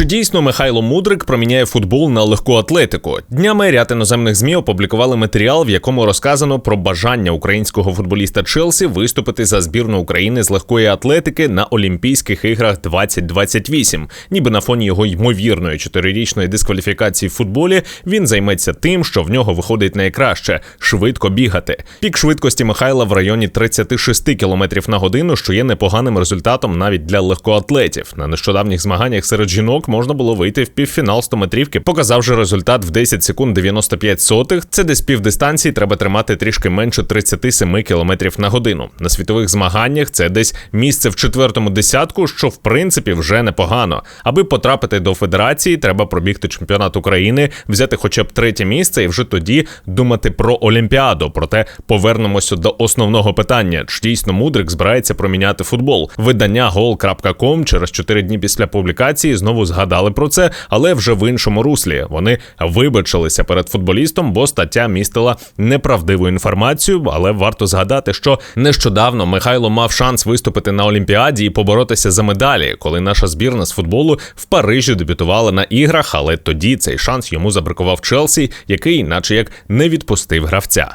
Чи дійсно Михайло Мудрик проміняє футбол на легку атлетику? Днями ряд іноземних змі опублікували матеріал, в якому розказано про бажання українського футболіста Челсі виступити за збірну України з легкої атлетики на Олімпійських іграх 2028. Ніби на фоні його ймовірної чотирирічної дискваліфікації в футболі він займеться тим, що в нього виходить найкраще швидко бігати. Пік швидкості Михайла в районі 36 км на годину, що є непоганим результатом навіть для легкоатлетів. На нещодавніх змаганнях серед жінок можна було вийти в півфінал 100 метрівки, показавши результат в 10 секунд 95 сотих. Це десь півдистанції треба тримати трішки менше 37 км на годину. На світових змаганнях це десь місце в четвертому десятку, що в принципі вже непогано. Аби потрапити до федерації, треба пробігти чемпіонат України, взяти хоча б третє місце, і вже тоді думати про Олімпіаду. Проте повернемося до основного питання: чи дійсно Мудрик збирається проміняти футбол? Видання gol.com через 4 дні після публікації знову згадали про це, але вже в іншому руслі. Вони вибачилися перед футболістом, бо стаття містила неправдиву інформацію. Але варто згадати, що нещодавно Михайло мав шанс виступити на Олімпіаді і поборотися за медалі, коли наша збірна з футболу в Парижі дебютувала на іграх. Але тоді цей шанс йому забракував Челсі, який, наче як не відпустив гравця.